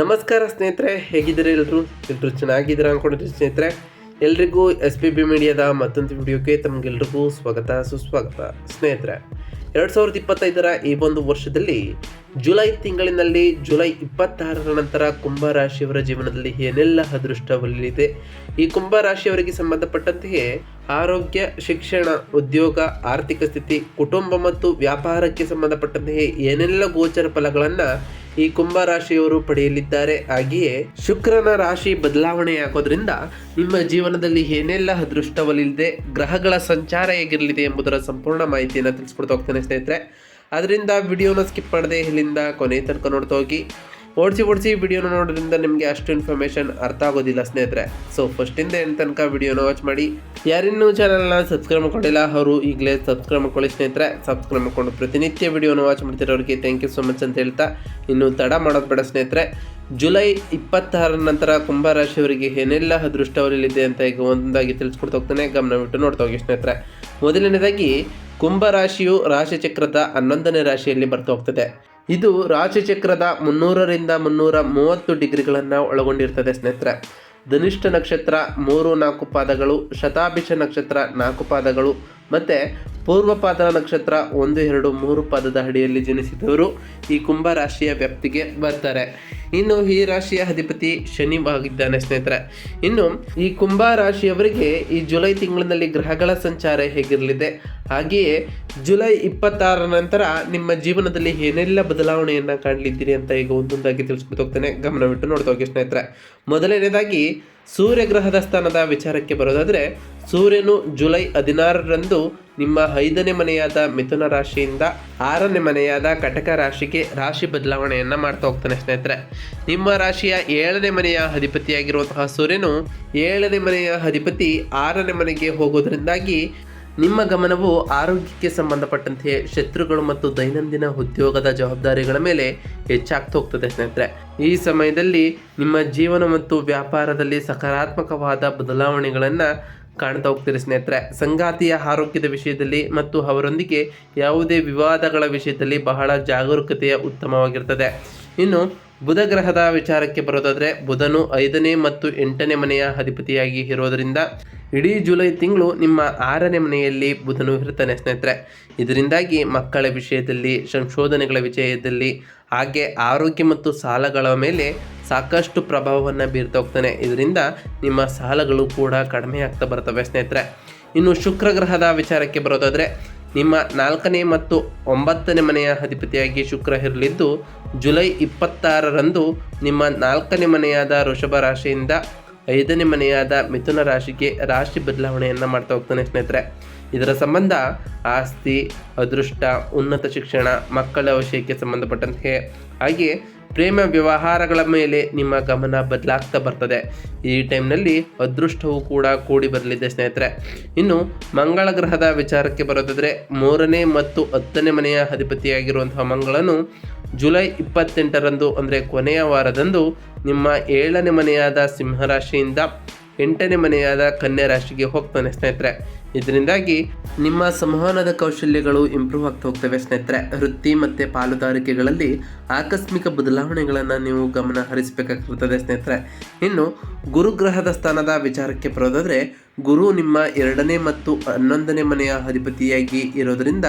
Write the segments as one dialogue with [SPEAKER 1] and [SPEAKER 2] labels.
[SPEAKER 1] ನಮಸ್ಕಾರ ಸ್ನೇಹಿತರೆ, ಹೇಗಿದ್ದೀರಿ ಎಲ್ಲರೂ ಎಲ್ಲರೂ ಚೆನ್ನಾಗಿದ್ದೀರಾ ಅಂದ್ಕೊಂಡಿದ್ದೀರಿ ಸ್ನೇಹಿತರೆ? ಎಲ್ರಿಗೂ ಎಸ್ ಪಿ ಬಿ ಮೀಡಿಯಾದ ಮತ್ತೊಂದು ವಿಡಿಯೋಕ್ಕೆ ತಮಗೆಲ್ರಿಗೂ ಸ್ವಾಗತ, ಸುಸ್ವಾಗತ. ಸ್ನೇಹಿತರೆ, ಎರಡು ಸಾವಿರದ ಇಪ್ಪತ್ತೈದರ ಈ ಒಂದು ವರ್ಷದಲ್ಲಿ ಜುಲೈ ತಿಂಗಳಿನಲ್ಲಿ, ಜುಲೈ ಇಪ್ಪತ್ತಾರರ ನಂತರ ಕುಂಭ ರಾಶಿಯವರ ಜೀವನದಲ್ಲಿ ಏನೆಲ್ಲ ಅದೃಷ್ಟ ಒಲಿಯಲಿದೆ? ಈ ಕುಂಭ ರಾಶಿಯವರಿಗೆ ಸಂಬಂಧಪಟ್ಟಂತೆಯೇ ಆರೋಗ್ಯ, ಶಿಕ್ಷಣ, ಉದ್ಯೋಗ, ಆರ್ಥಿಕ ಸ್ಥಿತಿ, ಕುಟುಂಬ ಮತ್ತು ವ್ಯಾಪಾರಕ್ಕೆ ಸಂಬಂಧಪಟ್ಟಂತೆಯೇ ಏನೆಲ್ಲ ಗೋಚರ ಫಲಗಳನ್ನು ಈ ಕುಂಭ ರಾಶಿಯವರು ಪಡೆಯಲಿದ್ದಾರೆ. ಹಾಗೆಯೇ ಶುಕ್ರನ ರಾಶಿ ಬದಲಾವಣೆಯಾಗೋದ್ರಿಂದ ನಿಮ್ಮ ಜೀವನದಲ್ಲಿ ಏನೆಲ್ಲ ಅದೃಷ್ಟವಲಿದೆ ಗ್ರಹಗಳ ಸಂಚಾರ ಹೇಗಿರಲಿದೆ ಎಂಬುದರ ಸಂಪೂರ್ಣ ಮಾಹಿತಿಯನ್ನು ತಿಳಿಸ್ಕೊಡ್ತಾ ಹೋಗ್ತೇನೆ ಸ್ನೇಹಿತರೆ. ಅದರಿಂದ ವಿಡಿಯೋನ ಸ್ಕಿಪ್ ಮಾಡದೆ ಇಲ್ಲಿಂದ ಕೊನೆ ತನಕ ನೋಡ್ತಾ ಹೋಗಿ. ಓಡಿಸಿ ಓಡಿಸಿ ವಿಡಿಯೋನ ನೋಡೋದ್ರಿಂದ ನಿಮಗೆ ಅಷ್ಟು ಇನ್ಫಾರ್ಮೇಷನ್ ಅರ್ಥ ಆಗೋದಿಲ್ಲ ಸ್ನೇಹಿತರೆ. ಸೊ ಫಸ್ಟಿಂದ ಏನು ತನಕ ವಿಡಿಯೋನ ವಾಚ್ ಮಾಡಿ. ಯಾರಿನ್ನೂ ಚಾನಲ್ನ ಸಬ್ಸ್ಕ್ರೈಬ್ ಮಾಡ್ಕೊಂಡಿಲ್ಲ ಅವರು ಈಗಲೇ ಸಬ್ಸ್ಕ್ರೈಬ್ ಮಾಡ್ಕೊಳ್ಳಿ ಸ್ನೇಹಿತರೆ. ಸಬ್ಸ್ಕ್ರೈಬ್ ಮಾಡ್ಕೊಂಡು ಪ್ರತಿನಿತ್ಯ ವಿಡಿಯೋನ ವಾಚ್ ಮಾಡ್ತಿರೋರಿಗೆ ಥ್ಯಾಂಕ್ ಯು ಸೊ ಮಚ್ ಅಂತ ಹೇಳ್ತಾ ಇನ್ನು ತಡ ಮಾಡೋದು ಬೇಡ ಸ್ನೇಹಿತರೆ. ಜುಲೈ ಇಪ್ಪತ್ತಾರ ನಂತರ ಕುಂಭ ರಾಶಿಯವರಿಗೆ ಏನೆಲ್ಲ ಅದೃಷ್ಟವರಲ್ಲಿದೆ ಅಂತ ಈಗ ಒಂದಾಗಿ ತಿಳಿಸ್ಕೊಡ್ತಾ ಹೋಗ್ತಾನೆ. ಗಮನವಿಟ್ಟು ನೋಡ್ತಾ ಹೋಗಿ ಸ್ನೇಹಿತರೆ. ಮೊದಲನೇದಾಗಿ ಕುಂಭ ರಾಶಿಯು ರಾಶಿಚಕ್ರದ ಹನ್ನೊಂದನೇ ರಾಶಿಯಲ್ಲಿ ಬರ್ತಾ ಹೋಗ್ತದೆ. ಇದು ರಾಶಿಚಕ್ರದ ಮುನ್ನೂರರಿಂದ ಮುನ್ನೂರ ಮೂವತ್ತು ಡಿಗ್ರಿಗಳನ್ನು ಒಳಗೊಂಡಿರ್ತದೆ ಸ್ನೇಹಿತರೆ. ಧನಿಷ್ಠ ನಕ್ಷತ್ರ ಮೂರು ನಾಲ್ಕು ಪಾದಗಳು, ಶತಾಭಿಷ ನಕ್ಷತ್ರ ನಾಲ್ಕು ಪಾದಗಳು ಮತ್ತು ಪೂರ್ವಪಾದ ನಕ್ಷತ್ರ ಒಂದು, ಎರಡು, ಮೂರು ಪಾದದ ಅಡಿಯಲ್ಲಿ ಜನಿಸಿದವರು ಈ ಕುಂಭ ರಾಶಿಯ ವ್ಯಾಪ್ತಿಗೆ ಬರ್ತಾರೆ. ಇನ್ನು ಈ ರಾಶಿಯ ಅಧಿಪತಿ ಶನಿ ಆಗಿದ್ದಾನೆ ಸ್ನೇಹಿತರೆ. ಇನ್ನು ಈ ಕುಂಭ ರಾಶಿಯವರಿಗೆ ಈ ಜುಲೈ ತಿಂಗಳಿನಲ್ಲಿ ಗ್ರಹಗಳ ಸಂಚಾರ ಹೇಗಿರಲಿದೆ? ಹಾಗೆಯೇ ಜುಲೈ ಇಪ್ಪತ್ತಾರರ ನಂತರ ನಿಮ್ಮ ಜೀವನದಲ್ಲಿ ಏನೆಲ್ಲ ಬದಲಾವಣೆಯನ್ನು ಕಾಣಲಿದ್ದೀರಿ ಅಂತ ಈಗ ಒಂದೊಂದಾಗಿ ತಿಳಿಸ್ಬಿಟ್ಟು ಹೋಗ್ತೇನೆ. ಗಮನವಿಟ್ಟು ನೋಡ್ತಾ ಹೋಗಿ ಸ್ನೇಹಿತರೆ. ಮೊದಲನೇದಾಗಿ ಸೂರ್ಯಗ್ರಹದ ಸ್ಥಾನದ ವಿಚಾರಕ್ಕೆ ಬರೋದಾದರೆ, ಸೂರ್ಯನು ಜುಲೈ ಹದಿನಾರರಂದು ನಿಮ್ಮ ಐದನೇ ಮನೆಯಾದ ಮಿಥುನ ರಾಶಿಯಿಂದ ಆರನೇ ಮನೆಯಾದ ಕಟಕ ರಾಶಿಗೆ ರಾಶಿ ಬದಲಾವಣೆಯನ್ನು ಮಾಡ್ತಾ ಹೋಗ್ತಾನೆ ಸ್ನೇಹಿತರೆ. ನಿಮ್ಮ ರಾಶಿಯ ಏಳನೇ ಮನೆಯ ಅಧಿಪತಿಯಾಗಿರುವಂತಹ ಸೂರ್ಯನು ಏಳನೇ ಮನೆಯ ಅಧಿಪತಿ ಆರನೇ ಮನೆಗೆ ಹೋಗೋದ್ರಿಂದಾಗಿ ನಿಮ್ಮ ಗಮನವು ಆರೋಗ್ಯಕ್ಕೆ ಸಂಬಂಧಪಟ್ಟಂತೆ ಶತ್ರುಗಳು ಮತ್ತು ದೈನಂದಿನ ಉದ್ಯೋಗದ ಜವಾಬ್ದಾರಿಗಳ ಮೇಲೆ ಹೆಚ್ಚಾಗ್ತಾ ಹೋಗ್ತದೆ ಸ್ನೇಹಿತರೆ. ಈ ಸಮಯದಲ್ಲಿ ನಿಮ್ಮ ಜೀವನ ಮತ್ತು ವ್ಯಾಪಾರದಲ್ಲಿ ಸಕಾರಾತ್ಮಕವಾದ ಬದಲಾವಣೆಗಳನ್ನು ಕಾಣ್ತಾ ಹೋಗ್ತೀರಿ ಸ್ನೇಹಿತರೆ. ಸಂಗಾತಿಯ ಆರೋಗ್ಯದ ವಿಷಯದಲ್ಲಿ ಮತ್ತು ಅವರೊಂದಿಗೆ ಯಾವುದೇ ವಿವಾದಗಳ ವಿಷಯದಲ್ಲಿ ಬಹಳ ಜಾಗರೂಕತೆಯ ಉತ್ತಮವಾಗಿರ್ತದೆ. ಇನ್ನು ಬುಧ ಗ್ರಹದ ವಿಚಾರಕ್ಕೆ ಬರೋದಾದರೆ ಬುಧನು ಐದನೇ ಮತ್ತು ಎಂಟನೇ ಮನೆಯ ಅಧಿಪತಿಯಾಗಿ ಇರೋದರಿಂದ ಇಡೀ ಜುಲೈ ತಿಂಗಳು ನಿಮ್ಮ ಆರನೇ ಮನೆಯಲ್ಲಿ ಬುಧನು ಇರ್ತಾನೆ ಸ್ನೇಹಿತರೆ. ಇದರಿಂದಾಗಿ ಮಕ್ಕಳ ವಿಷಯದಲ್ಲಿ, ಸಂಶೋಧನೆಗಳ ವಿಷಯದಲ್ಲಿ, ಹಾಗೆ ಆರೋಗ್ಯ ಮತ್ತು ಸಾಲಗಳ ಮೇಲೆ ಸಾಕಷ್ಟು ಪ್ರಭಾವವನ್ನು ಬೀರ್ತಾ ಹೋಗ್ತಾನೆ. ಇದರಿಂದ ನಿಮ್ಮ ಸಾಲಗಳು ಕೂಡ ಕಡಿಮೆ ಆಗ್ತಾ ಬರ್ತವೆ ಸ್ನೇಹಿತರೆ. ಇನ್ನು ಶುಕ್ರ ಗ್ರಹದ ವಿಚಾರಕ್ಕೆ ಬರೋದಾದರೆ, ನಿಮ್ಮ ನಾಲ್ಕನೇ ಮತ್ತು ಒಂಬತ್ತನೇ ಮನೆಯ ಅಧಿಪತಿಯಾಗಿ ಶುಕ್ರ ಇರಲಿದ್ದು, ಜುಲೈ ಇಪ್ಪತ್ತಾರರಂದು ನಿಮ್ಮ ನಾಲ್ಕನೇ ಮನೆಯಾದ ವೃಷಭ ರಾಶಿಯಿಂದ ಐದನೇ ಮನೆಯಾದ ಮಿಥುನ ರಾಶಿಗೆ ರಾಶಿ ಬದಲಾವಣೆಯನ್ನು ಮಾಡ್ತಾ ಹೋಗ್ತಾನೆ ಸ್ನೇಹಿತರೆ. ಇದರ ಸಂಬಂಧ ಆಸ್ತಿ, ಅದೃಷ್ಟ, ಉನ್ನತ ಶಿಕ್ಷಣ, ಮಕ್ಕಳ ವಿಷಯಕ್ಕೆ ಸಂಬಂಧಪಟ್ಟಂತೆ. ಹಾಗೆ ಪ್ರೇಮ ವ್ಯವಹಾರಗಳ ಮೇಲೆ ನಿಮ್ಮ ಗಮನ ಬದಲಾಗ್ತಾ ಬರ್ತದೆ. ಈ ಟೈಮ್ನಲ್ಲಿ ಅದೃಷ್ಟವೂ ಕೂಡ ಕೂಡಿ ಬರಲಿದೆ ಸ್ನೇಹಿತರೆ. ಇನ್ನು ಮಂಗಳ ಗ್ರಹದ ವಿಚಾರಕ್ಕೆ ಬರೋದಾದರೆ ಮೂರನೇ ಮತ್ತು ಹತ್ತನೇ ಮನೆಯ ಅಧಿಪತಿಯಾಗಿರುವಂತಹ ಮಂಗಳನು ಜುಲೈ ಇಪ್ಪತ್ತೆಂಟರಂದು, ಅಂದರೆ ಕೊನೆಯ ವಾರದಂದು, ನಿಮ್ಮ ಏಳನೇ ಮನೆಯಾದ ಸಿಂಹರಾಶಿಯಿಂದ ಎಂಟನೇ ಮನೆಯಾದ ಕನ್ಯಾ ರಾಶಿಗೆ ಹೋಗ್ತಾನೆ ಸ್ನೇಹಿತರೆ. ಇದರಿಂದಾಗಿ ನಿಮ್ಮ ಸಂವಹನದ ಕೌಶಲ್ಯಗಳು ಇಂಪ್ರೂವ್ ಆಗ್ತಾ ಹೋಗ್ತವೆ ಸ್ನೇಹಿತರೆ. ವೃತ್ತಿ ಮತ್ತು ಪಾಲುದಾರಿಕೆಗಳಲ್ಲಿ ಆಕಸ್ಮಿಕ ಬದಲಾವಣೆಗಳನ್ನು ನೀವು ಗಮನ ಹರಿಸಬೇಕಾಗಿರ್ತದೆ ಸ್ನೇಹಿತರೆ. ಇನ್ನು ಗುರುಗ್ರಹದ ಸ್ಥಾನದ ವಿಚಾರಕ್ಕೆ ಬರೋದಾದರೆ ಗುರು ನಿಮ್ಮ ಎರಡನೇ ಮತ್ತು ಹನ್ನೊಂದನೇ ಮನೆಯ ಅಧಿಪತಿಯಾಗಿ ಇರೋದರಿಂದ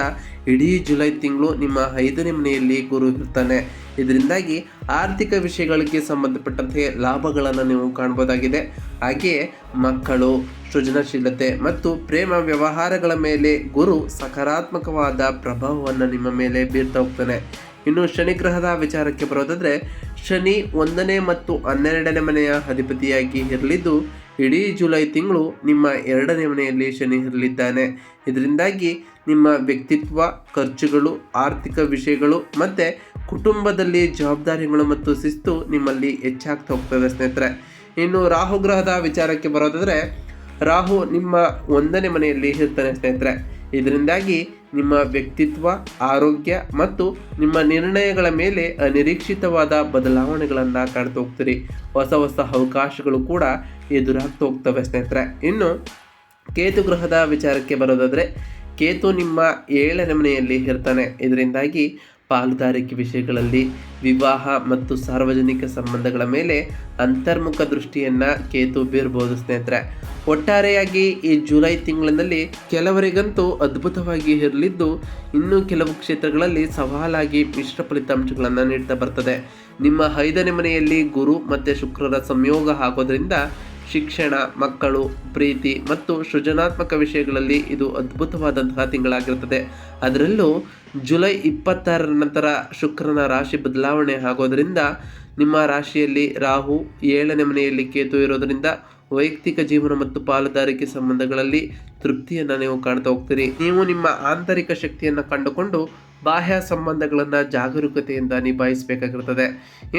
[SPEAKER 1] ಇಡೀ ಜುಲೈ ತಿಂಗಳು ನಿಮ್ಮ ಐದನೇ ಮನೆಯಲ್ಲಿ ಗುರು ಇರ್ತಾನೆ. ಇದರಿಂದಾಗಿ ಆರ್ಥಿಕ ವಿಷಯಗಳಿಗೆ ಸಂಬಂಧಪಟ್ಟಂತೆ ಲಾಭಗಳನ್ನು ನೀವು ಕಾಣ್ಬೋದಾಗಿದೆ. ಹಾಗೆಯೇ ಮಕ್ಕಳು, ಸೃಜನಶೀಲತೆ ಮತ್ತು ಪ್ರೇಮ ವ್ಯವಹಾರಗಳ ಮೇಲೆ ಗುರು ಸಕಾರಾತ್ಮಕವಾದ ಪ್ರಭಾವವನ್ನು ನಿಮ್ಮ ಮೇಲೆ ಬೀರ್ತಾ ಹೋಗ್ತಾನೆ. ಇನ್ನು ಶನಿಗ್ರಹದ ವಿಚಾರಕ್ಕೆ ಬರೋದಾದರೆ ಶನಿ ಒಂದನೇ ಮತ್ತು ಹನ್ನೆರಡನೇ ಮನೆಯ ಅಧಿಪತಿಯಾಗಿ ಇರಲಿದ್ದು, ಇಡೀ ಜುಲೈ ತಿಂಗಳು ನಿಮ್ಮ ಎರಡನೇ ಮನೆಯಲ್ಲಿ ಶನಿ ಇರಲಿದ್ದಾನೆ. ಇದರಿಂದಾಗಿ ನಿಮ್ಮ ವ್ಯಕ್ತಿತ್ವ, ಖರ್ಚುಗಳು, ಆರ್ಥಿಕ ವಿಷಯಗಳು ಮತ್ತು ಕುಟುಂಬದಲ್ಲಿ ಜವಾಬ್ದಾರಿಗಳು ಮತ್ತು ಶಿಸ್ತು ನಿಮ್ಮಲ್ಲಿ ಹೆಚ್ಚಾಗ್ತಾ ಹೋಗ್ತದೆ ಸ್ನೇಹಿತರೆ. ಇನ್ನು ರಾಹು ಗ್ರಹದ ವಿಚಾರಕ್ಕೆ ಬರೋದಾದರೆ, ರಾಹು ನಿಮ್ಮ ಒಂದನೇ ಮನೆಯಲ್ಲಿ ಇರ್ತಾನೆ ಸ್ನೇಹಿತರೆ. ಇದರಿಂದಾಗಿ ನಿಮ್ಮ ವ್ಯಕ್ತಿತ್ವ, ಆರೋಗ್ಯ ಮತ್ತು ನಿಮ್ಮ ನಿರ್ಣಯಗಳ ಮೇಲೆ ಅನಿರೀಕ್ಷಿತವಾದ ಬದಲಾವಣೆಗಳನ್ನು ಕಾಣ್ತಾ ಹೋಗ್ತೀರಿ ಹೊಸ ಹೊಸ ಅವಕಾಶಗಳು ಕೂಡ ಎದುರಾಗ್ತಾ ಹೋಗ್ತವೆ ಸ್ನೇಹಿತರೆ. ಇನ್ನು, ಕೇತು ಗ್ರಹದ ವಿಚಾರಕ್ಕೆ ಬರೋದಾದರೆ, ಕೇತು ನಿಮ್ಮ ಏಳನೇ ಮನೆಯಲ್ಲಿ ಇರ್ತಾನೆ. ಇದರಿಂದಾಗಿ ಪಾಲುದಾರಿಕೆ ವಿಷಯಗಳಲ್ಲಿ ವಿವಾಹ ಮತ್ತು ಸಾರ್ವಜನಿಕ ಸಂಬಂಧಗಳ ಮೇಲೆ ಅಂತರ್ಮುಖ ದೃಷ್ಟಿಯನ್ನು ಕೇತು ಬೀರ್ಬೋದು, ಸ್ನೇಹಿತರೆ. ಒಟ್ಟಾರೆಯಾಗಿ ಈ ಜುಲೈ ತಿಂಗಳಿನಲ್ಲಿ ಕೆಲವರಿಗಂತೂ ಅದ್ಭುತವಾಗಿ ಇರಲಿದ್ದು, ಇನ್ನೂ ಕೆಲವು ಕ್ಷೇತ್ರಗಳಲ್ಲಿ ಸವಾಲಾಗಿ ಮಿಶ್ರ ಫಲಿತಾಂಶಗಳನ್ನು ನೀಡ್ತಾ ಬರ್ತದೆ. ನಿಮ್ಮ ಐದನೇ ಮನೆಯಲ್ಲಿ ಗುರು ಮತ್ತು ಶುಕ್ರರ ಸಂಯೋಗ ಆಗೋದ್ರಿಂದ ಶಿಕ್ಷಣ, ಮಕ್ಕಳು, ಪ್ರೀತಿ ಮತ್ತು ಸೃಜನಾತ್ಮಕ ವಿಷಯಗಳಲ್ಲಿ ಇದು ಅದ್ಭುತವಾದಂತಹ ತಿಂಗಳಾಗಿರುತ್ತದೆ ಅದರಲ್ಲೂ ಜುಲೈ ಇಪ್ಪತ್ತಾರರ ನಂತರ ಶುಕ್ರನ ರಾಶಿ ಬದಲಾವಣೆ ಆಗೋದ್ರಿಂದ ನಿಮ್ಮ ರಾಶಿಯಲ್ಲಿ ರಾಹು ಏಳನೇ ಮನೆಯಲ್ಲಿ ಕೇತು ಇರೋದರಿಂದ ವೈಯಕ್ತಿಕ ಜೀವನ ಮತ್ತು ಪಾಲುದಾರಿಕೆ ಸಂಬಂಧಗಳಲ್ಲಿ ತೃಪ್ತಿಯನ್ನು ನೀವು ಕಾಣ್ತಾ ಹೋಗ್ತೀರಿ. ನೀವು ನಿಮ್ಮ ಆಂತರಿಕ ಶಕ್ತಿಯನ್ನು ಕಂಡುಕೊಂಡು ಬಾಹ್ಯ ಸಂಬಂಧಗಳನ್ನು ಜಾಗರೂಕತೆಯಿಂದ ನಿಭಾಯಿಸಬೇಕಾಗಿರ್ತದೆ.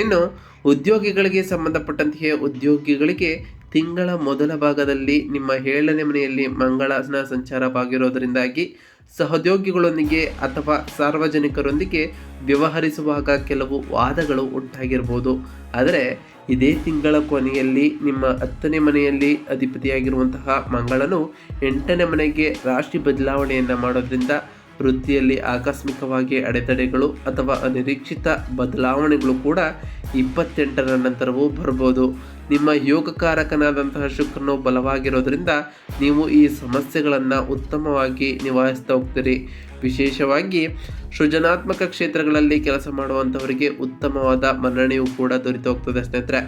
[SPEAKER 1] ಇನ್ನು ಉದ್ಯೋಗಿಗಳಿಗೆ ಸಂಬಂಧಪಟ್ಟಂತೆಯೇ ಉದ್ಯೋಗಿಗಳಿಗೆ ತಿಂಗಳ ಮೊದಲ ಭಾಗದಲ್ಲಿ ನಿಮ್ಮ ಏಳನೇ ಮನೆಯಲ್ಲಿ ಮಂಗಳನ ಸಂಚಾರವಾಗಿರೋದರಿಂದಾಗಿ ಸಹೋದ್ಯೋಗಿಗಳೊಂದಿಗೆ ಅಥವಾ ಸಾರ್ವಜನಿಕರೊಂದಿಗೆ ವ್ಯವಹರಿಸುವಾಗ ಕೆಲವು ವಾದಗಳು ಉಂಟಾಗಿರ್ಬೋದು. ಆದರೆ ಇದೇ ತಿಂಗಳ ಕೊನೆಯಲ್ಲಿ ನಿಮ್ಮ ಹತ್ತನೇ ಮನೆಯಲ್ಲಿ ಅಧಿಪತಿಯಾಗಿರುವಂತಹ ಮಂಗಳನು ಎಂಟನೇ ಮನೆಗೆ ರಾಶಿ ಬದಲಾವಣೆಯನ್ನು ಮಾಡೋದ್ರಿಂದ ವೃತ್ತಿಯಲ್ಲಿ ಆಕಸ್ಮಿಕವಾಗಿ ಅಡೆತಡೆಗಳು ಅಥವಾ ಅನಿರೀಕ್ಷಿತ ಬದಲಾವಣೆಗಳು ಕೂಡ ಇಪ್ಪತ್ತೆಂಟರ ನಂತರವೂ ಬರ್ಬೋದು ನಿಮ್ಮ ಯೋಗಕಾರಕನಾದಂತಹ ಶುಕ್ರನು ಬಲವಾಗಿರೋದ್ರಿಂದ ನೀವು ಈ ಸಮಸ್ಯೆಗಳನ್ನು ಉತ್ತಮವಾಗಿ ನಿವಾರಿಸ್ತಾ ಹೋಗ್ತೀರಿ. ವಿಶೇಷವಾಗಿ ಸೃಜನಾತ್ಮಕ ಕ್ಷೇತ್ರಗಳಲ್ಲಿ ಕೆಲಸ ಮಾಡುವಂಥವರಿಗೆ ಉತ್ತಮವಾದ ಮನ್ನಣೆಯೂ ಕೂಡ ದೊರೆತು ಹೋಗ್ತದೆ ಸ್ನೇಹಿತರೆ.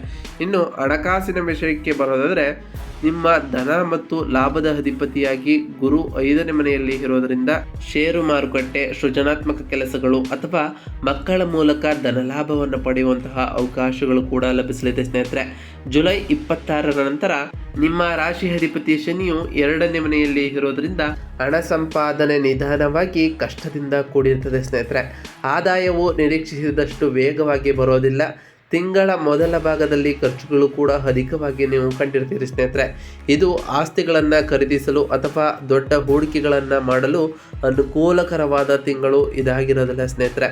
[SPEAKER 1] ಇನ್ನು ಹಣಕಾಸಿನ ವಿಷಯಕ್ಕೆ ಬರೋದಾದರೆ, ನಿಮ್ಮ ಧನ ಮತ್ತು ಲಾಭದ ಅಧಿಪತಿಯಾಗಿ ಗುರು ಐದನೇ ಮನೆಯಲ್ಲಿ ಇರೋದರಿಂದ ಷೇರು ಮಾರುಕಟ್ಟೆ, ಸೃಜನಾತ್ಮಕ ಕೆಲಸಗಳು ಅಥವಾ ಮಕ್ಕಳ ಮೂಲಕ ಧನಲಾಭವನ್ನು ಪಡೆಯುವಂತಹ ಅವಕಾಶಗಳು ಕೂಡ ಲಭಿಸಲಿದೆ ಸ್ನೇಹಿತರೆ. ಜುಲೈ ಇಪ್ಪತ್ತಾರರ ನಂತರ ನಿಮ್ಮ ರಾಶಿ ಅಧಿಪತಿ ಶನಿಯು ಎರಡನೇ ಮನೆಯಲ್ಲಿ ಇರೋದರಿಂದ ಹಣ ಸಂಪಾದನೆ ನಿಧಾನವಾಗಿ ಕಷ್ಟದಿಂದ ಕೂಡಿರುತ್ತದೆ ಸ್ನೇಹಿತರೆ. ಆದಾಯವು ನಿರೀಕ್ಷಿಸಿದಷ್ಟು ವೇಗವಾಗಿ ಬರೋದಿಲ್ಲ. ತಿಂಗಳ ಮೊದಲ ಭಾಗದಲ್ಲಿ ಖರ್ಚುಗಳು ಕೂಡ ಅಧಿಕವಾಗಿ ನೀವು ಕಂಡಿರ್ತೀರಿ ಸ್ನೇಹಿತರೆ. ಇದು ಆಸ್ತಿಗಳನ್ನು ಖರೀದಿಸಲು ಅಥವಾ ದೊಡ್ಡ ಹೂಡಿಕೆಗಳನ್ನು ಮಾಡಲು ಅನುಕೂಲಕರವಾದ ತಿಂಗಳು ಇದಾಗಿರೋದಿಲ್ಲ ಸ್ನೇಹಿತರೆ.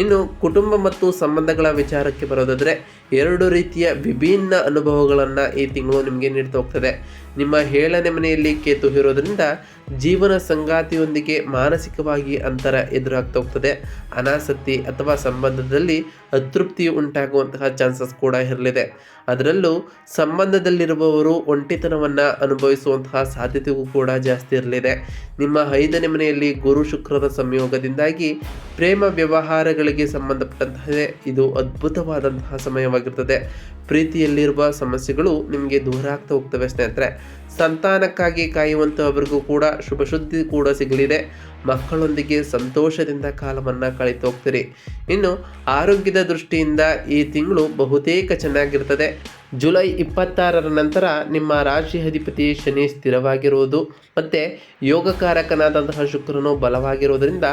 [SPEAKER 1] ಇನ್ನು ಕುಟುಂಬ ಮತ್ತು ಸಂಬಂಧಗಳ ವಿಚಾರಕ್ಕೆ ಬರೋದಾದರೆ ಎರಡು ರೀತಿಯ ವಿಭಿನ್ನ ಅನುಭವಗಳನ್ನು ಈ ತಿಂಗಳು ನಿಮಗೆ ನೀಡ್ತಾ ಹೋಗ್ತದೆ. ನಿಮ್ಮ ಏಳನೇ ಮನೆಯಲ್ಲಿ ಕೇತು ಇರೋದ್ರಿಂದ ಜೀವನ ಸಂಗಾತಿಯೊಂದಿಗೆ ಮಾನಸಿಕವಾಗಿ ಅಂತರ ಎದುರಾಗ್ತಾ ಹೋಗ್ತದೆ. ಅನಾಸಕ್ತಿ ಅಥವಾ ಸಂಬಂಧದಲ್ಲಿ ಅತೃಪ್ತಿ ಉಂಟಾಗುವಂತಹ ಚಾನ್ಸಸ್ ಕೂಡ ಇರಲಿದೆ. ಅದರಲ್ಲೂ ಸಂಬಂಧದಲ್ಲಿರುವವರು ಒಂಟಿತನವನ್ನು ಅನುಭವಿಸುವಂತಹ ಸಾಧ್ಯತೆಗೂ ಕೂಡ ಜಾಸ್ತಿ ಇರಲಿದೆ. ನಿಮ್ಮ ಐದನೇ ಮನೆಯಲ್ಲಿ ಗುರು ಶುಕ್ರದ ಸಂಯೋಗದಿಂದಾಗಿ ಪ್ರೇಮ ವ್ಯವಹಾರಗಳಿಗೆ ಸಂಬಂಧಪಟ್ಟಂತಹ ಇದು ಅದ್ಭುತವಾದಂತಹ ಸಮಯವಾಗಿರ್ತದೆ. ಪ್ರೀತಿಯಲ್ಲಿರುವ ಸಮಸ್ಯೆಗಳು ನಿಮಗೆ ದೂರ ಆಗ್ತಾ ಹೋಗ್ತವೆ ಸ್ನೇಹಿತರೆ. ಸಂತಾನಕ್ಕಾಗಿ ಕಾಯುವಂಥವರಿಗೂ ಕೂಡ ಶುಭ ಶುದ್ಧಿ ಕೂಡ ಸಿಗಲಿದೆ. ಮಕ್ಕಳೊಂದಿಗೆ ಸಂತೋಷದಿಂದ ಕಾಲವನ್ನು ಕಳೆದು ಹೋಗ್ತೀರಿ. ಇನ್ನು ಆರೋಗ್ಯದ ದೃಷ್ಟಿಯಿಂದ ಈ ತಿಂಗಳು ಬಹುತೇಕ ಚೆನ್ನಾಗಿರ್ತದೆ. ಜುಲೈ ಇಪ್ಪತ್ತಾರರ ನಂತರ ನಿಮ್ಮ ರಾಶಿ ಅಧಿಪತಿ ಶನಿ ಸ್ಥಿರವಾಗಿರುವುದು ಮತ್ತು ಯೋಗಕಾರಕನಾದಂತಹ ಶುಕ್ರನು ಬಲವಾಗಿರುವುದರಿಂದ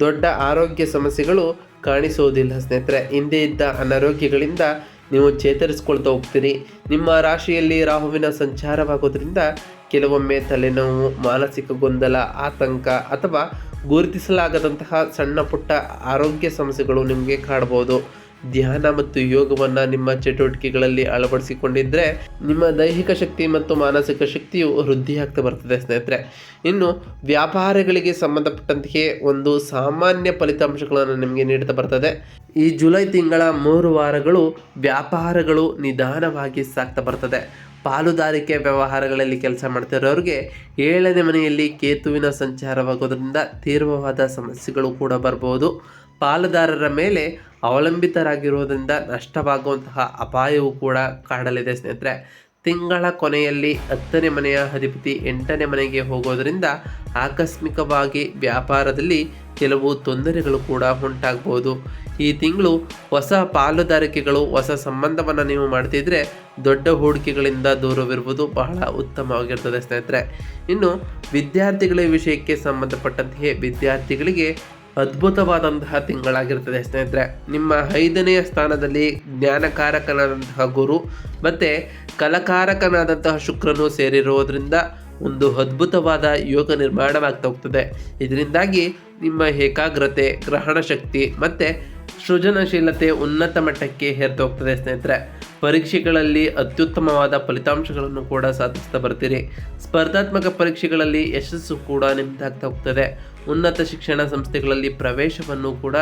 [SPEAKER 1] ದೊಡ್ಡ ಆರೋಗ್ಯ ಸಮಸ್ಯೆಗಳು ಕಾಣಿಸುವುದಿಲ್ಲ ಸ್ನೇಹಿತರೆ. ಹಿಂದೆ ಇದ್ದ ಅನಾರೋಗ್ಯಗಳಿಂದ ನೀವು ಚೇತರಿಸ್ಕೊಳ್ತಾ ಹೋಗ್ತೀರಿ. ನಿಮ್ಮ ರಾಶಿಯಲ್ಲಿ ರಾಹುವಿನ ಸಂಚಾರವಾಗೋದ್ರಿಂದ ಕೆಲವೊಮ್ಮೆ ತಲೆನೋವು, ಮಾನಸಿಕ ಗೊಂದಲ, ಆತಂಕ ಅಥವಾ ಗುರುತಿಸಲಾಗದಂತಹ ಸಣ್ಣ ಪುಟ್ಟ ಆರೋಗ್ಯ ಸಮಸ್ಯೆಗಳು ನಿಮಗೆ ಕಾಡ್ಬೋದು ಧ್ಯಾನ ಮತ್ತು ಯೋಗವನ್ನು ನಿಮ್ಮ ಚಟುವಟಿಕೆಗಳಲ್ಲಿ ಅಳವಡಿಸಿಕೊಂಡಿದ್ದರೆ ನಿಮ್ಮ ದೈಹಿಕ ಶಕ್ತಿ ಮತ್ತು ಮಾನಸಿಕ ಶಕ್ತಿಯು ವೃದ್ಧಿಯಾಗ್ತಾ ಬರ್ತದೆ ಸ್ನೇಹಿತರೆ. ಇನ್ನು ವ್ಯಾಪಾರಗಳಿಗೆ ಸಂಬಂಧಪಟ್ಟಂತೆಯೇ ಒಂದು ಸಾಮಾನ್ಯ ಫಲಿತಾಂಶಗಳನ್ನು ನಿಮಗೆ ನೀಡ್ತಾ ಬರ್ತದೆ. ಈ ಜುಲೈ ತಿಂಗಳ ಮೂರು ವಾರಗಳು ವ್ಯಾಪಾರಗಳು ನಿಧಾನವಾಗಿ ಸಾಗ್ತಾ ಬರ್ತದೆ. ಪಾಲುದಾರಿಕೆ ವ್ಯವಹಾರಗಳಲ್ಲಿ ಕೆಲಸ ಮಾಡ್ತಿರೋರಿಗೆ ಏಳನೇ ಮನೆಯಲ್ಲಿ ಕೇತುವಿನ ಸಂಚಾರವಾಗೋದ್ರಿಂದ ತೀವ್ರವಾದ ಸಮಸ್ಯೆಗಳು ಕೂಡ ಬರ್ಬೋದು. ಪಾಲುದಾರರ ಮೇಲೆ ಅವಲಂಬಿತರಾಗಿರುವುದರಿಂದ ನಷ್ಟವಾಗುವಂತಹ ಅಪಾಯವೂ ಕೂಡ ಕಾಡಲಿದೆ ಸ್ನೇಹಿತರೆ. ತಿಂಗಳ ಕೊನೆಯಲ್ಲಿ ಹತ್ತನೇ ಮನೆಯ ಅಧಿಪತಿ ಎಂಟನೇ ಮನೆಗೆ ಹೋಗೋದರಿಂದ ಆಕಸ್ಮಿಕವಾಗಿ ವ್ಯಾಪಾರದಲ್ಲಿ ಕೆಲವು ತೊಂದರೆಗಳು ಕೂಡ ಉಂಟಾಗ್ಬೋದು. ಈ ತಿಂಗಳು ಹೊಸ ಪಾಲುದಾರಿಕೆಗಳು, ಹೊಸ ಸಂಬಂಧವನ್ನು ನೀವು ಮಾಡ್ತಿದ್ರೆ ದೊಡ್ಡ ಹೂಡಿಕೆಗಳಿಂದ ದೂರವಿರುವುದು ಬಹಳ ಉತ್ತಮವಾಗಿರ್ತದೆ ಸ್ನೇಹಿತರೆ. ಇನ್ನು ವಿದ್ಯಾರ್ಥಿಗಳ ವಿಷಯಕ್ಕೆ ಸಂಬಂಧಪಟ್ಟಂತೆಯೇ ವಿದ್ಯಾರ್ಥಿಗಳಿಗೆ ಅದ್ಭುತವಾದಂತಹ ತಿಂಗಳಾಗಿರ್ತದೆ ಸ್ನೇಹಿತರೆ. ನಿಮ್ಮ ಐದನೆಯ ಸ್ಥಾನದಲ್ಲಿ ಜ್ಞಾನಕಾರಕನಾದಂತಹ ಗುರು ಮತ್ತು ಕಲಕಾರಕನಾದಂತಹ ಶುಕ್ರನು ಸೇರಿರುವುದರಿಂದ ಒಂದು ಅದ್ಭುತವಾದ ಯೋಗ ನಿರ್ಮಾಣವಾಗ್ತಾ ಹೋಗ್ತದೆ. ಇದರಿಂದಾಗಿ ನಿಮ್ಮ ಏಕಾಗ್ರತೆ, ಗ್ರಹಣ ಶಕ್ತಿ ಮತ್ತು ಸೃಜನಶೀಲತೆ ಉನ್ನತ ಮಟ್ಟಕ್ಕೆ ಹೇರ್ತಾ ಹೋಗ್ತದೆ ಸ್ನೇಹಿತರೆ. ಪರೀಕ್ಷೆಗಳಲ್ಲಿ ಅತ್ಯುತ್ತಮವಾದ ಫಲಿತಾಂಶಗಳನ್ನು ಕೂಡ ಸಾಧಿಸ್ತಾ ಬರ್ತೀರಿ. ಸ್ಪರ್ಧಾತ್ಮಕ ಪರೀಕ್ಷೆಗಳಲ್ಲಿ ಯಶಸ್ಸು ಕೂಡ ನಿಮ್ದಾಗ್ತಾ ಹೋಗ್ತದೆ. ಉನ್ನತ ಶಿಕ್ಷಣ ಸಂಸ್ಥೆಗಳಲ್ಲಿ ಪ್ರವೇಶವನ್ನು ಕೂಡ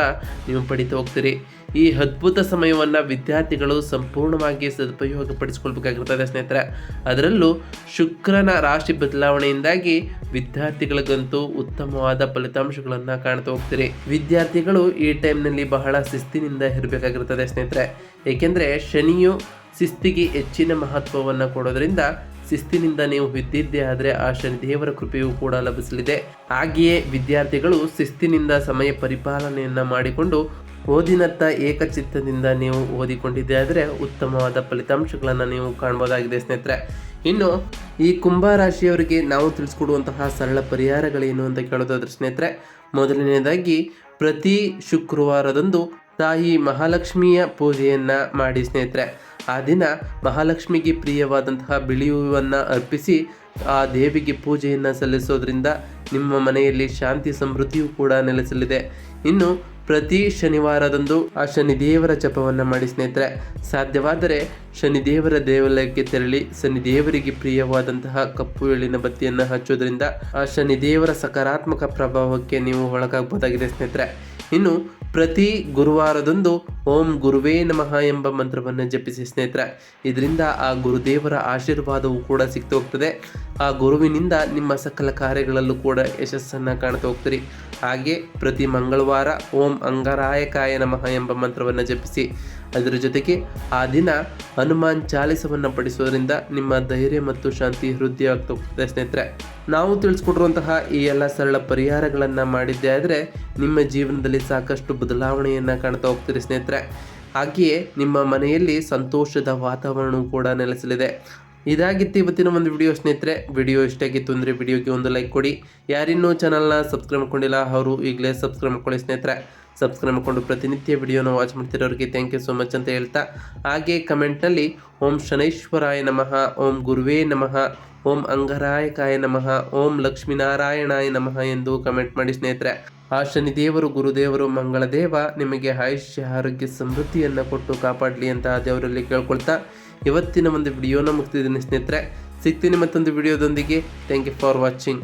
[SPEAKER 1] ನೀವು ಪಡಿತಾ ಹೋಗ್ತೀರಿ. ಈ ಅದ್ಭುತ ಸಮಯವನ್ನು ವಿದ್ಯಾರ್ಥಿಗಳು ಸಂಪೂರ್ಣವಾಗಿ ಸದುಪಯೋಗಪಡಿಸಿಕೊಳ್ಬೇಕಾಗಿರ್ತದೆ ಸ್ನೇಹಿತರೆ. ಅದರಲ್ಲೂ ಶುಕ್ರನ ರಾಶಿ ಬದಲಾವಣೆಯಿಂದಾಗಿ ವಿದ್ಯಾರ್ಥಿಗಳಿಗಂತೂ ಉತ್ತಮವಾದ ಫಲಿತಾಂಶಗಳನ್ನು ಕಾಣ್ತಾ ಹೋಗ್ತೀರಿ. ವಿದ್ಯಾರ್ಥಿಗಳು ಈ ಟೈಮ್ನಲ್ಲಿ ಬಹಳ ಶಿಸ್ತಿನಿಂದ ಇರಬೇಕಾಗಿರ್ತದೆ ಸ್ನೇಹಿತರೆ. ಏಕೆಂದರೆ ಶನಿಯು ಶಿಸ್ತಿಗೆ ಹೆಚ್ಚಿನ ಮಹತ್ವವನ್ನು ಕೊಡೋದ್ರಿಂದ ಶಿಸ್ತಿನಿಂದ ನೀವು ಬಿದ್ದಿದ್ದೇ ಆದರೆ ಆ ಶನಿದೇವರ ಕೃಪೆಯೂ ಕೂಡ ಲಭಿಸಲಿದೆ. ಹಾಗೆಯೇ ವಿದ್ಯಾರ್ಥಿಗಳು ಶಿಸ್ತಿನಿಂದ ಸಮಯ ಪರಿಪಾಲನೆಯನ್ನು ಮಾಡಿಕೊಂಡು ಓದಿನತ್ತ ಏಕಚಿತ್ತದಿಂದ ನೀವು ಓದಿಕೊಂಡಿದ್ದೆ ಆದರೆ ಉತ್ತಮವಾದ ಫಲಿತಾಂಶಗಳನ್ನು ನೀವು ಕಾಣ್ಬೋದಾಗಿದೆ ಸ್ನೇಹಿತರೆ. ಇನ್ನು ಈ ಕುಂಭ ರಾಶಿಯವರಿಗೆ ನಾವು ತಿಳಿಸ್ಕೊಡುವಂತಹ ಸರಳ ಪರಿಹಾರಗಳೇನು ಅಂತ ಕೇಳೋದಾದ್ರೆ ಸ್ನೇಹಿತರೆ ಮೊದಲನೇದಾಗಿ ಪ್ರತಿ ಶುಕ್ರವಾರದಂದು ತಾಯಿ ಮಹಾಲಕ್ಷ್ಮಿಯ ಪೂಜೆಯನ್ನು ಮಾಡಿ ಸ್ನೇಹಿತರೆ. ಆ ದಿನ ಮಹಾಲಕ್ಷ್ಮಿಗೆ ಪ್ರಿಯವಾದಂತಹ ಬಿಳಿ ಹೂವನ್ನು ಅರ್ಪಿಸಿ ಆ ದೇವಿಗೆ ಪೂಜೆಯನ್ನು ಸಲ್ಲಿಸೋದ್ರಿಂದ ನಿಮ್ಮ ಮನೆಯಲ್ಲಿ ಶಾಂತಿ ಸಮೃದ್ಧಿಯು ಕೂಡ ನೆಲೆಸಲಿದೆ. ಇನ್ನು ಪ್ರತಿ ಶನಿವಾರದಂದು ಆ ಶನಿದೇವರ ಜಪವನ್ನು ಮಾಡಿ ಸ್ನೇಹಿತರೆ. ಸಾಧ್ಯವಾದರೆ ಶನಿದೇವರ ದೇವಾಲಯಕ್ಕೆ ತೆರಳಿ ಶನಿದೇವರಿಗೆ ಪ್ರಿಯವಾದಂತಹ ಕಪ್ಪು ಎಳ್ಳಿನ ಬತ್ತಿಯನ್ನು ಹಚ್ಚೋದ್ರಿಂದ ಆ ಶನಿದೇವರ ಸಕಾರಾತ್ಮಕ ಪ್ರಭಾವಕ್ಕೆ ನೀವು ಒಳಗಾಗಬಹುದಾಗಿದೆ ಸ್ನೇಹಿತರೆ. ಇನ್ನು ಪ್ರತಿ ಗುರುವಾರದಂದು ಓಂ ಗುರುವೇ ನಮಃ ಎಂಬ ಮಂತ್ರವನ್ನು ಜಪಿಸಿ ಸ್ನೇಹಿತರೆ, ಇದರಿಂದ ಆ ಗುರುದೇವರ ಆಶೀರ್ವಾದವು ಕೂಡ ಸಿಗ್ತಾ ಹೋಗ್ತದೆ. ಆ ಗುರುವಿನಿಂದ ನಿಮ್ಮ ಸಕಲ ಕಾರ್ಯಗಳಲ್ಲೂ ಕೂಡ ಯಶಸ್ಸನ್ನು ಕಾಣ್ತಾ ಹೋಗ್ತೀರಿ. ಹಾಗೆ ಪ್ರತಿ ಮಂಗಳವಾರ ಓಂ ಅಂಗರಾಯಕಾಯ ನಮಃ ಎಂಬ ಮಂತ್ರವನ್ನು ಜಪಿಸಿ ಅದರ ಜೊತೆಗೆ ಆ ದಿನ ಹನುಮಾನ್ ಚಾಲಿಸವನ್ನು ಪಡಿಸೋದ್ರಿಂದ ನಿಮ್ಮ ಧೈರ್ಯ ಮತ್ತು ಶಾಂತಿ ವೃದ್ಧಿ ಆಗ್ತಾ ಸ್ನೇಹಿತರೆ. ನಾವು ತಿಳಿಸ್ಕೊಟ್ಟಿರುವಂತಹ ಈ ಎಲ್ಲ ಸರಳ ಪರಿಹಾರಗಳನ್ನು ಮಾಡಿದ್ದೇ ಆದರೆ ನಿಮ್ಮ ಜೀವನದಲ್ಲಿ ಸಾಕಷ್ಟು ಬದಲಾವಣೆಯನ್ನು ಕಾಣ್ತಾ ಹೋಗ್ತೀರಿ ಸ್ನೇಹಿತರೆ. ಹಾಗೆಯೇ ನಿಮ್ಮ ಮನೆಯಲ್ಲಿ ಸಂತೋಷದ ವಾತಾವರಣವು ಕೂಡ ನೆಲೆಸಲಿದೆ. ಇದಾಗಿತ್ತು ಇವತ್ತಿನ ಒಂದು ವಿಡಿಯೋ ಸ್ನೇಹಿತರೆ. ವಿಡಿಯೋ ಇಷ್ಟ ಆಗಿತ್ತು ಅಂದರೆ ವಿಡಿಯೋಗೆ ಒಂದು ಲೈಕ್ ಕೊಡಿ. ಯಾರಿನ್ನೂ ಚಾನಲ್ನ ಸಬ್ಸ್ಕ್ರೈಬ್ ಮಾಡ್ಕೊಂಡಿಲ್ಲ, ಅವರು ಈಗಲೇ ಸಬ್ಸ್ಕ್ರೈಬ್ ಮಾಡ್ಕೊಳ್ಳಿ ಸ್ನೇಹಿತರೆ. ಸಬ್ಸ್ಕ್ರೈಬ್ ಮಾಡಿಕೊಂಡು ಪ್ರತಿನಿತ್ಯ ವಿಡಿಯೋನ ವಾಚ್ ಮಾಡ್ತಿರೋರಿಗೆ ಥ್ಯಾಂಕ್ ಯು ಸೋ ಮಚ್ ಅಂತ ಹೇಳ್ತಾ. ಹಾಗೆ ಕಮೆಂಟ್ನಲ್ಲಿ ಓಂ ಶನೈಶ್ವರಾಯ ನಮಃ, ಓಂ ಗುರುವೇ ನಮಃ, ಓಂ ಅಂಗರಾಯಕಾಯ ನಮಃ, ಓಂ ಲಕ್ಷ್ಮೀನಾರಾಯಣಾಯ ನಮಃ ಎಂದು ಕಮೆಂಟ್ ಮಾಡಿ ಸ್ನೇಹಿತರೆ. ಆ ಶನಿದೇವರು ಗುರುದೇವರು ಮಂಗಳ ದೇವ ನಿಮಗೆ ಆಯುಷ್ಯ, ಆರೋಗ್ಯ, ಸಮೃದ್ಧಿಯನ್ನು ಕೊಟ್ಟು ಕಾಪಾಡಲಿ ಅಂತ ದೇವರಲ್ಲಿ ಕೇಳ್ಕೊಳ್ತಾ ಇವತ್ತಿನ ಒಂದು ವಿಡಿಯೋನ ಮುಗ್ತಿದ್ದೀನಿ ಸ್ನೇಹಿತರೆ. ಸಿಗ್ತೀನಿ ಮತ್ತೊಂದು ವಿಡಿಯೋದೊಂದಿಗೆ ಥ್ಯಾಂಕ್ ಯು ಫಾರ್ ವಾಚಿಂಗ್